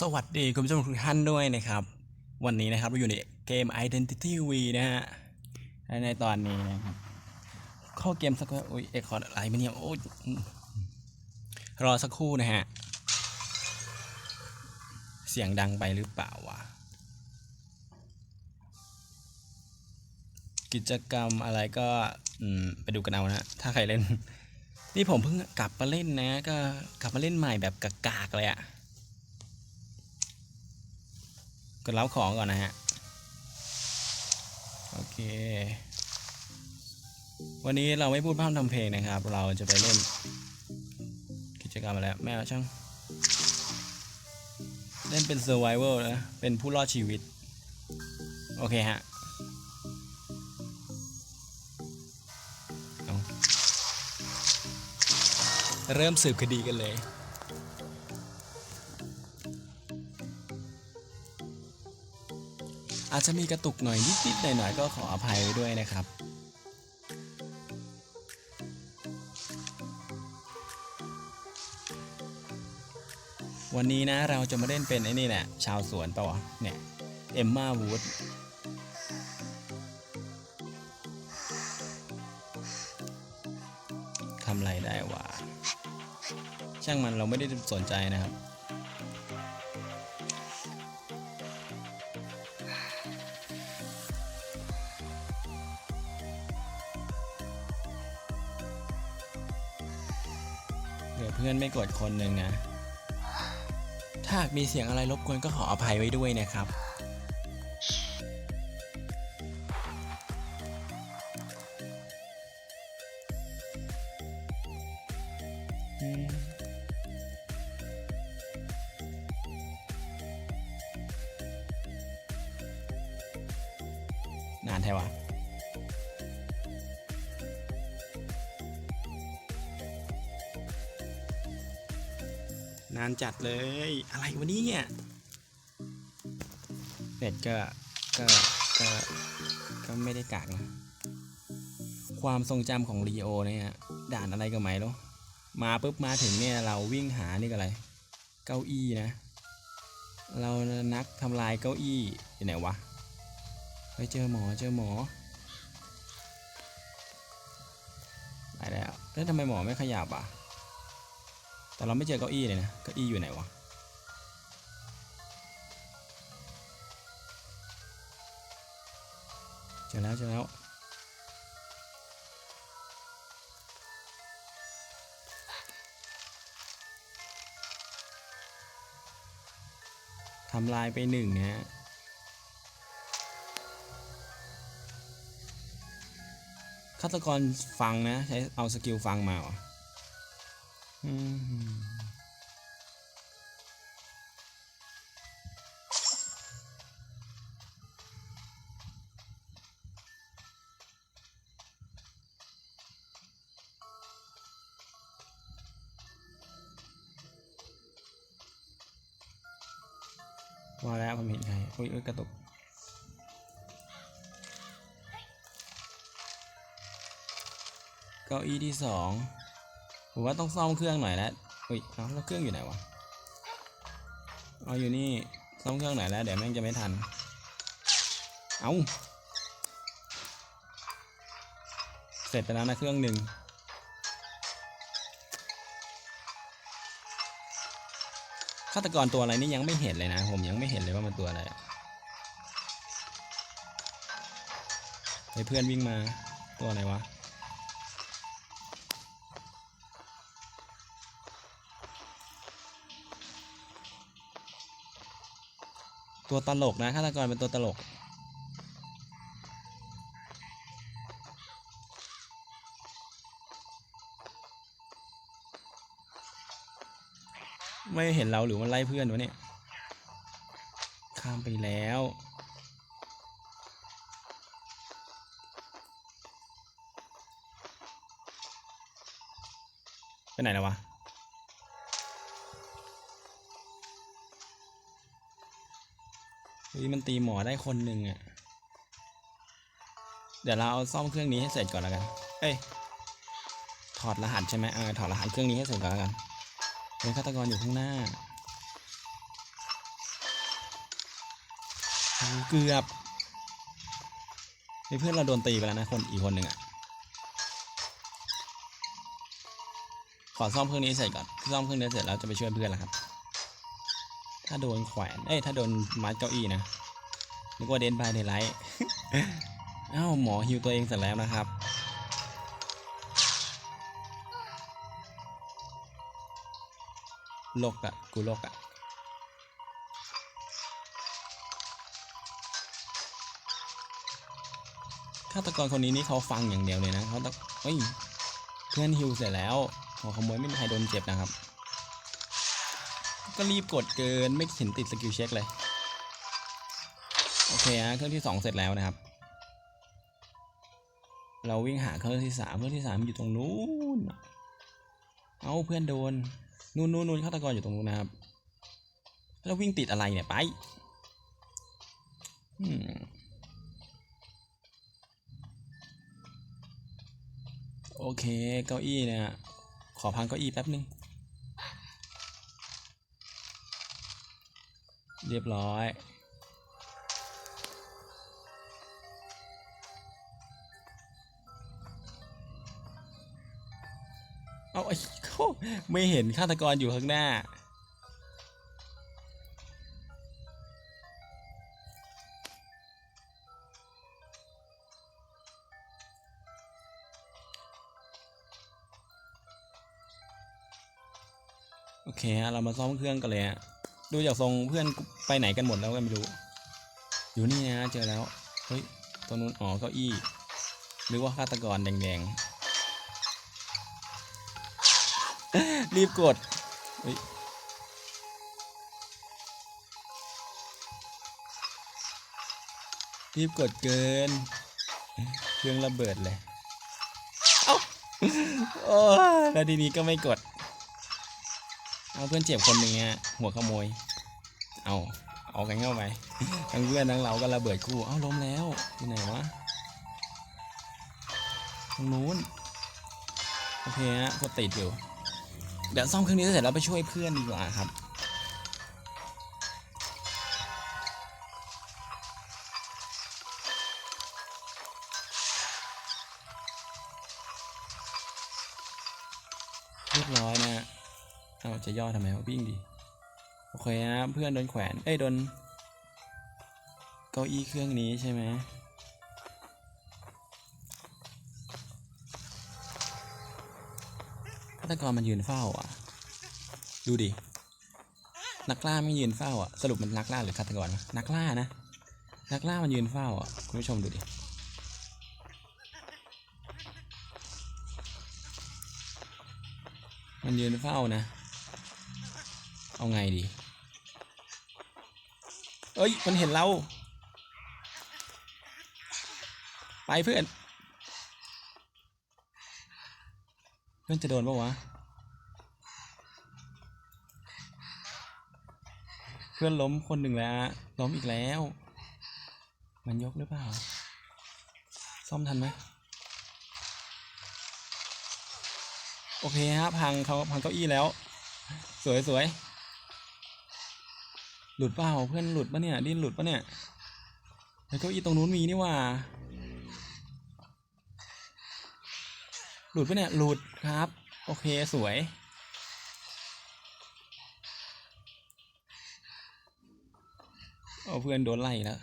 สวัสดีคุณผู้ชมทุกท่านด้วยนะครับ วันนี้นะครับเราอยู่ในเกม Identity V นะฮะในตอนนี้นะครับ เข้าเกมสักโอ้ยเอคอร์ดอะไรไม่เนี่ยโอ้ยรอสักครู่นะฮะ เสียงดังไปหรือเปล่าวะกิจกรรมอะไรก็ไปดูกันเอานะ ถ้าใครเล่น นี่ผมเพิ่งกลับมาเล่นนะ ก็กลับมาเล่นใหม่แบบกากๆเลยอะ กดรับของก่อนนะฮะ โอเค วันนี้เราไม่พูดพร่ำทำเพลงนะครับ เราจะไปเล่น กิจกรรมอะไรแม่เอาช่าง เล่นเป็น survival นะ เป็นผู้รอดชีวิต โอเคฮะเริ่มสืบคดีกันเลย อาจจะมีกระตุกหน่อยนิดๆหน่อยๆก็ขออภัยด้วยนะครับวันนี้นะเราจะมาเล่นเป็นไอ้นี่แหละชาวสวนปล่าวะเนี่ยเอมมาวูดทำไรได้วะช่างมันเราไม่ได้สนใจนะครับ พื่อนไม่กดคนหนึ่งนะ ถ้าหากมีเสียงอะไรรบกวนก็ขออภัยไว้ด้วยนะครับอืมานจัดเลย อะไรวะเนี่ยเป็ดก็ก็ก็ก็ไม่ได้กากนะ ความทรงจำของลีโอเนี่ยด่านอะไรก็ไม่รู้มาปุ๊บมาถึงเนี่ยเราวิ่งหานี่ก็อะไร เก้าอี้นะ เรานักทำลายเก้าอี้อยู่ไหนวะไปเจอหมอเจอหมอไปแล้วแล้วทำไมหมอไม่ขยับอะ แต่เราไม่เจอเก้าอี้เลยนะ เก้าอี้อยู่ไหนวะ เจอแล้วเจอแล้ว ทำลายไปหนึ่งนะฮะฆาตกรฟังนะ ใช้เอาสกิลฟังมาออื มว่าแล้วผมเห็นใครอุ้ยอุ้ยกระตุกเก้าอี้ที่สอง ผมว่าต้องซ่อมเครื่องหน่อยแล้วอุ้ยเอาแล้วเครื่องอยู่ไหนวะเอาอยู่นี่ซ่อมเครื่องหน่อยแล้วเดี๋ยวแม่งจะไม่ทัน เอาเสร็จไปแล้วนะเครื่องหนึ่งฆาตกรตัวอะไรนี่ยังไม่เห็นเลยนะ ผมยังไม่เห็นเลยว่ามันตัวอะไรอะเฮ้ยเพื่อนวิ่งมาตัวอะไรวะ ตัวตลกนะฆาตกรเป็นตัวตลก ไม่เห็นเราหรือว่าไล่เพื่อนวะเนี่ยข้ามไปแล้วไปไหนแล้ววะ เฮ้ยมันตีหมอได้คนหนึ่งอะเดี๋ยวเราเอาซ่อมเครื่องนี้ให้เสร็จก่อนแล้วกัน เอ้ย ถอดรหัสใช่ไหมเออถอดรหัสเครื่องนี้ให้เสร็จก่อนแล้วกันเป็นฆาตกรอยู่ข้างหน้า เกือบมีเพื่อนเราโดนตีไปแล้วนะคนอีกคนหนึ่งอะขอซ่อมเครื่องนี้เสร็จก่อน ซ่อมเครื่องนี้เสร็จแล้วจะไปช่วยเพื่อนแล้วครับาโดนแขวนเอ้ยถ้าโดนมัดเก้าอี้นะนึกว่าเดนบายเดนไลท์อ้าวหมอฮิวตัวเองเสร็จแล้วนะครับโลกอะกูโลกอะฆาตกรคนนี้นี่เขาฟังอย่างเดียวเลยนะเขาต้องเฮ้ยเพื่อนฮิวเสร็จแล้วขอขโมยไม่มีใครโดนเจ็บนะครับ ก็รีบกดเกินไม่เห็นติดสกิลเช็คเลย โอเคฮะเครื่องที่สองเสร็จแล้วนะครับ เราวิ่งหาเครื่องที่สามเครื่องที่สามอยู่ตรงนู้น เอาเพื่อนโดน นู่นนู่นนู่นฆาตกรอยู่ตรงนู้นนะครับ แล้ววิ่งติดอะไรเนี่ยไปโอเค เก้าอี้เนี่ย ขอพังเก้าอี้แป๊บนึง เรียบร้อย เอาไอ้เขาไม่เห็นฆาตกรอยู่ข้างหน้า โอเคฮะเรามาซ่อมเครื่องกันเลยฮะ ดูจากทรงเพื่อนไปไหนกันหมดแล้วก็ไม่รู้ อยู่นี่นะเจอแล้ว เฮ้ยตรงนู้นอ๋อเก้าอี้ หรือว่าฆาตกรแดงๆ รีบกด เฮ้ยรีบกดเกิน เครื่องระเบิดเลย เอ้าโอ้แล้วทีนี้ก็ไม่กด เอาเพื่อนเจ็บคนหนึ่งฮะหัวขโมย เอาเอากันเข้าไปทั้งเพื่อนทั้งเราก็ระเบิดคู่เอ้าล้มแล้วที่ไหนวะตรงนู้นโอเคฮะก็ติดอยู่เดี๋ยวซ่อมเครื่องนี้เสร็จแล้วไปช่วยเพื่อนดีกว่าครับเรียบร้อยนะฮะเอาจะย่อทำไมวะวิ่งดิ โอเคฮะเพื่อนโดนแขวน เอ้ยโดนเก้าอี้เครื่องนี้ใช่ไหมฆาตกรมันยืนเฝ้าอะ ดูดิ นักล่าไม่ยืนเฝ้าอะ สรุปมันนักล่าหรือฆาตกรนักล่านะ นักล่ามันยืนเฝ้าอะ คุณผู้ชมดูดิมันยืนเฝ้านะ เอาไงดี เอ้ย มันเห็นเรา ไปเพื่อน เพื่อนจะโดนปะวะ เพื่อนล้มคนหนึ่งแล้ว ล้มอีกแล้ว มันยกหรือเปล่า ซ่อมทันไหมโอเคฮะพังเขาพังเก้าอี้แล้ว สวยสวย หลุดเปล่าเพื่อนหลุดปะเนี่ยดิ้นหลุดปะเนี่ยแล้วเก้าอี้ตรงนู้นมีนี่ว่า หลุดปะเนี่ยหลุดครับ โอเคสวย เอาเพื่อนโดนไล่แล้ว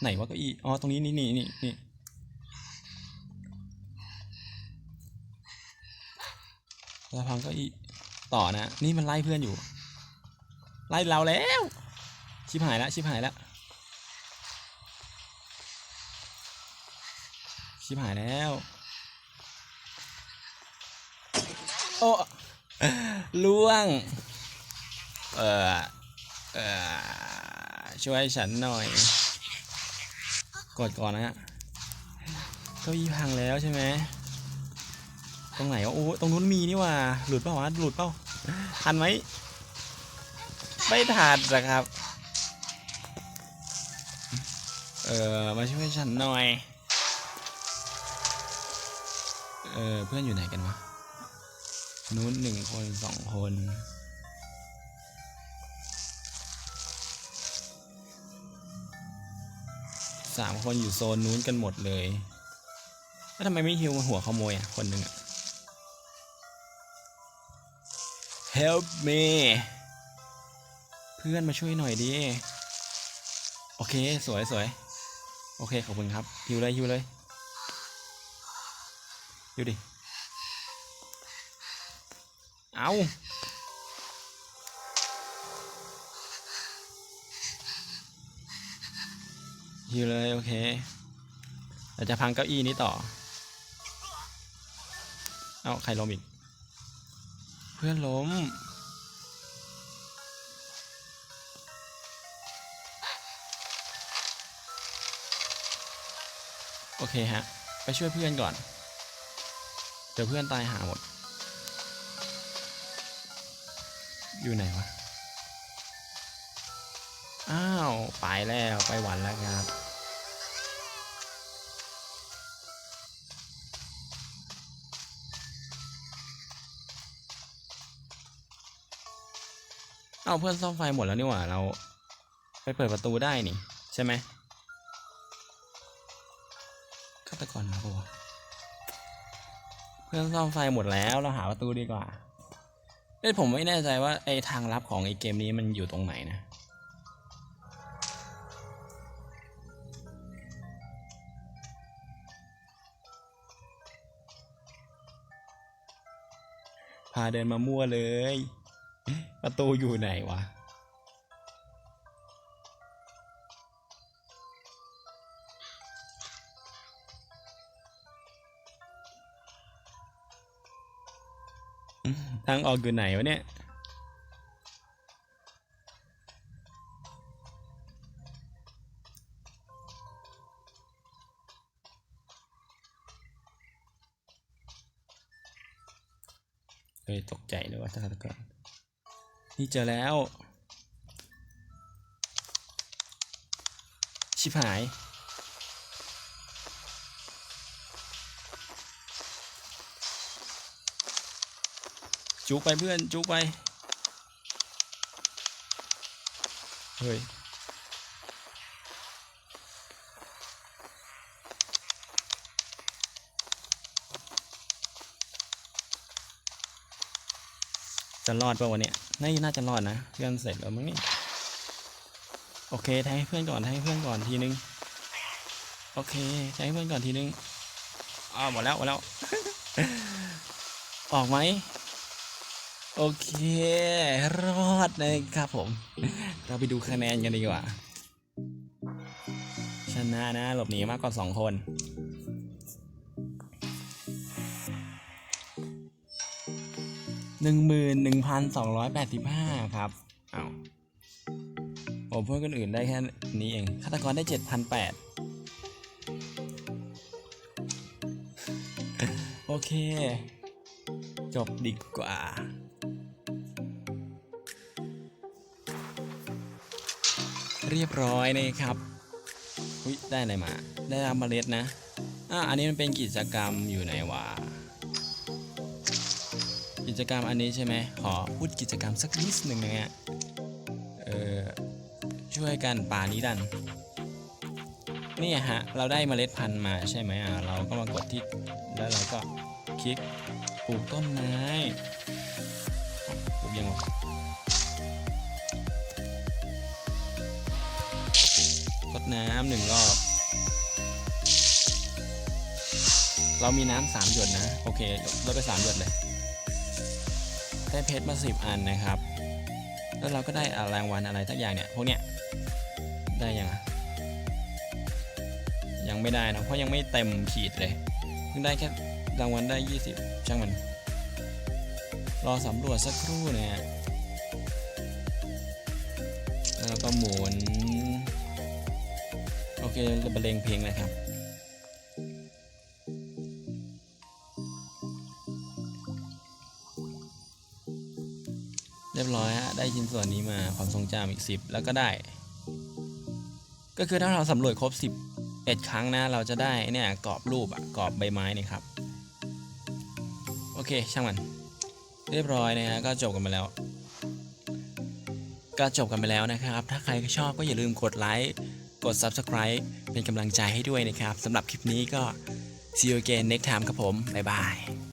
ไหนวะเก้าอี้อ๋อตรงนี้นี่นี่นี่นี่แล้วพังเก้าอี้ต่อนะ นี่มันไล่เพื่อนอยู่ ไล่เราแล้ว ชิบหายแล้วชิบหายแล้วชิบหายแล้ว โอ้ล่วง เออเออช่วยฉันหน่อย กดก่อนนะฮะเก้าอี้พังแล้วใช่ไหมตรงไหนวะโอ้ตรงนู้นมีนี่ว่า หลุดเปล่าวะหลุดเปล่าทันไหมไม่ทันนะครับ ออมาช่วยฉันหน่อย เออเพื่อนอยู่ไหนกันวะ นู้นหนึ่งคนสองคน สามคนอยู่โซนนู้นกันหมดเลย แล้วทำไมไม่ฮิวมาหัวขโมยอะ คนหนึ่งอะ help me เพื่อนมาช่วยหน่อยดิ โอเค สวยสวย โอเคขอบคุณครับฮิวเลยฮิวเลยฮิวดิ เอาฮิวเลยโอเคเราจะพังเก้าอี้นี้ต่อ เอาใครล้มอีก เพื่อนล้ม โอเคฮะ ไปช่วยเพื่อนก่อน เดี๋ยวเพื่อนตายหาหมด อยู่ไหนวะ อ้าว ไปแล้วไปหวันแล้วครับเอาเพื่อนซ่อมไฟหมดแล้วนี่หว่าเราไปเปิดประตูได้นี่ ใช่ไหม ฆาตกรมาปะวะเพื่อนซ่อมไฟหมดแล้วเราหาประตูดีกว่าเอ้ยผมไม่แน่ใจว่าไอทางลับของไอเกมนี้มันอยู่ตรงไหนนะพาเดินมามั่วเลย ประตูอยู่ไหนวะ ทางออกอยู่ไหนวะเนี่ยเฮ้ยตกใจเลยว่าฆาตกรนี่เจอแล้ว ชิบหาย จุกไปเพื่อนจุกไป เฮ้ย จะรอดป่าวะเนี่ยน่าน่าจะรอดนะ เพื่อนเสร็จแล้วมั้งนี่ โอเคแทงให้เพื่อนก่อนแทงให้เพื่อนก่อนทีนึง โอเคแทงให้เพื่อนก่อนทีนึงอ้าวหมดแล้วหมดแล้ว ออกไหม โอเค รอดนะครับผม เราไปดูคะแนนกันดีกว่า ชนะนะ หลบหนีมากกว่าสองคน หนึ่งหมื่นหนึ่งพันสองร้อยแปดสิบห้าครับ เอาโอ้เพื่อนคนอื่นได้แค่นี้เอง ฆาตกรได้เจ็ดพันแปดโอเค จบดีกว่า เรียบร้อยนะครับอุ้ยได้อะไรมา ได้รับเมล็ดนะอะอันนี้มันเป็นกิจกรรมอยู่ไหนวะกิจกรรมอันนี้ใช่ไหมขอพูดกิจกรรมสักนิดหนึ่งนะฮะเออช่วยกันป่านี้ดันนี่ฮะ เราได้เมล็ดพันธุ์มาใช่ไหมอะ เราก็มากดที่ แล้วเราก็คลิกปลูกต้นไม้ปลูกยังวะ น้ำหนึ่งรอบ เรามีน้ำสามหยดนะ โอเคลดไปสามหยดเลย ได้เพชรมาสิบอันนะครับ แล้วเราก็ได้รางวัลอะไรทักอย่างเนี่ย พวกเนี้ย ได้ยังยังไม่ได้นะเพราะยังไม่เต็มขีดเลย เพิ่งได้แค่รางวัลได้ 20 ช่างมัน รอสำรวจสักครู่นะฮะแล้วก็หมุน โอเคบรรเลงเพลงเลยครับเรียบร้อยฮะได้ชิ้นส่วนนี้มาความทรงจำอีก 10 แล้วก็ได้ ก็คือถ้าเราสำรวจครบ10เอ็ดครั้งนะ เราจะได้เนี่ยกรอบรูปอะกรอบใบไม้นี่ครับ โอเค ช่างมัน เรียบร้อยนะฮะก็จบกันไปแล้ว ก็จบกันไปแล้วนะครับ ถ้าใครชอบก็อย่าลืมกดไลค์ กด Subscribe เป็นกำลังใจให้ด้วยนะครับสำหรับคลิปนี้ก็ see you again next time ครับผม บ๊ายบาย